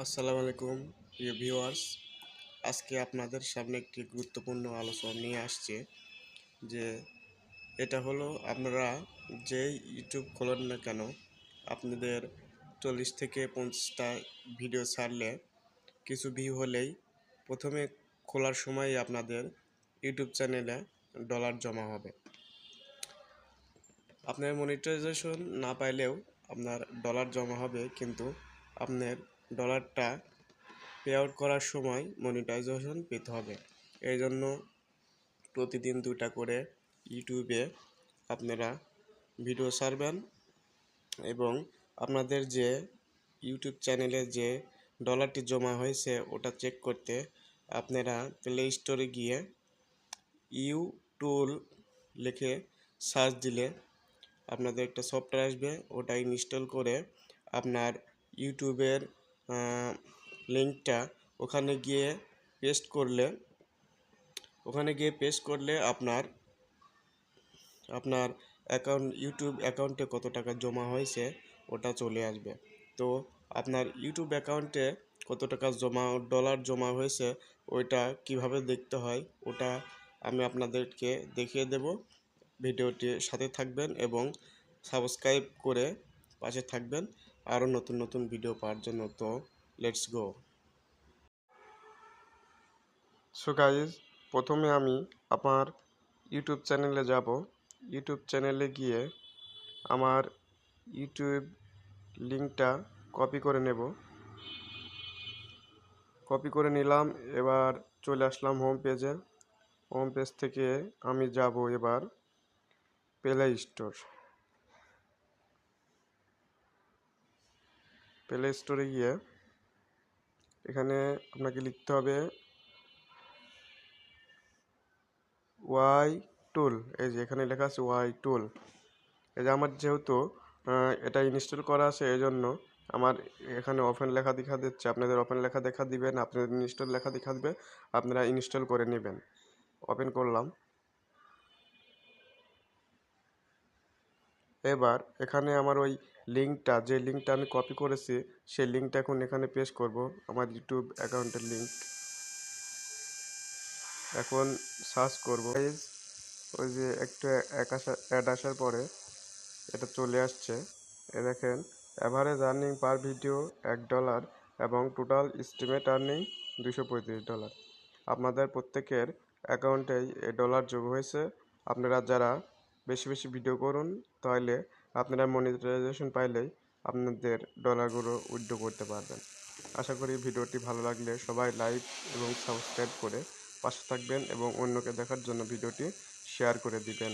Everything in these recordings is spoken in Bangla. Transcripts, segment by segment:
আসসালামু আলাইকুম, প্রিয় ভিউয়ার্স। আজকে আপনাদের সামনে একটি গুরুত্বপূর্ণ আলোচনা নিয়ে আসছে যে এটা হলো আপনারা যেই ইউটিউব খোলেন না কেন, আপনাদের চল্লিশ থেকে পঞ্চাশটা ভিডিও ছাড়লে কিছু ভিউ হলেই প্রথমে খোলার সময় আপনাদের ইউটিউব চ্যানেলে ডলার জমা হবে। আপনার মনিটাইজেশন না পাইলেও আপনার ডলার জমা হবে, কিন্তু আপনার ডলারটা পে আউট করার সময় মনিটাইজেশন পেতে হবে। এই জন্য প্রতিদিন দুটা করে ইউটিউবে আপনারা ভিডিও ছাড়বেন এবং আপনাদের যে ইউটিউব চ্যানেলে যে ডলারটি জমা হয়েছে, ওটা চেক করতে আপনারা প্লে স্টোরে গিয়ে ইউ টুল লিখে সার্চ দিলে আপনাদের একটা সফটওয়্যার আসবে। ওটা ইনস্টল করে আপনার ইউটিউবের লিঙ্কটা ওখানে গিয়ে পেস্ট করলে, ওখানে গিয়ে পেস্ট করলে আপনার আপনার অ্যাকাউন্ট ইউটিউব অ্যাকাউন্টে কত টাকা জমা হয়েছে ওটা চলে আসবে। তো আপনার ইউটিউব অ্যাকাউন্টে কত টাকা জমা ডলার জমা হয়েছে ওইটা কীভাবে দেখতে হয় ওটা আমি আপনাদেরকে দেখিয়ে দেব। ভিডিওটি সাথে থাকবেন এবং সাবস্ক্রাইব করে পাশে থাকবেন। আরও নতুন নতুন ভিডিও পাওয়ার জন্য তো লেটস গো সো গাইজ প্রথমে আমি আমার ইউটিউব চ্যানেলে যাব। ইউটিউব চ্যানেলে গিয়ে আমার ইউটিউব লিঙ্কটা কপি করে নেব। কপি করে নিলাম, এবার চলে আসলাম হোম পেজে হোম পেজ থেকে আমি যাব এবার প্লে স্টোর প্লে স্টোরে গিয়ে এখানে আপনাকে লিখতে হবে ওয়াই টুল এই যে এখানে লেখা আছে ওয়াই টুল এই যে আমার যেহেতু এটা ইনস্টল করা আছে, এই জন্য আমার এখানে ওপেন লেখা দেখা দিচ্ছে। আপনাদের ওপেন লেখা দেখা দিবেন আপনাদের ইনস্টল লেখা দেখা দিবে, আপনারা ইনস্টল করে নেবেন। ওপেন করলাম। এবার এখানে আমার ওই লিঙ্কটা যে লিঙ্কটা আমি কপি করেছি, সেই লিঙ্কটা এখন এখানে পেস্ট করব, আমার ইউটিউব অ্যাকাউন্টের লিঙ্ক এখন সার্চ করব। ওই যে একটু এক আসা অ্যাড আসার পরে এটা চলে আসছে। এ দেখেন অ্যাভারেজ আর্নিং পার ভিডিও এক ডলার এবং টোটাল এস্টিমেট আর্নিং দুশো পঁয়ত্রিশ ডলার আপনাদের প্রত্যেকের অ্যাকাউন্টেই এ ডলার যোগ হয়েছে। আপনারা যারা বেশি বেশি ভিডিও করুন, তাহলে আপনারা মনিটাইজেশন পাইলেই আপনাদের ডলারগুলো উইড্রো করতে পারবেন। আশা করি ভিডিওটি ভালো লাগলে সবাই লাইক এবং সাবস্ক্রাইব করে পাশে থাকবেন এবং অন্যকে দেখার জন্য ভিডিওটি শেয়ার করে দিবেন।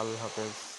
আল্লাহ হাফেজ।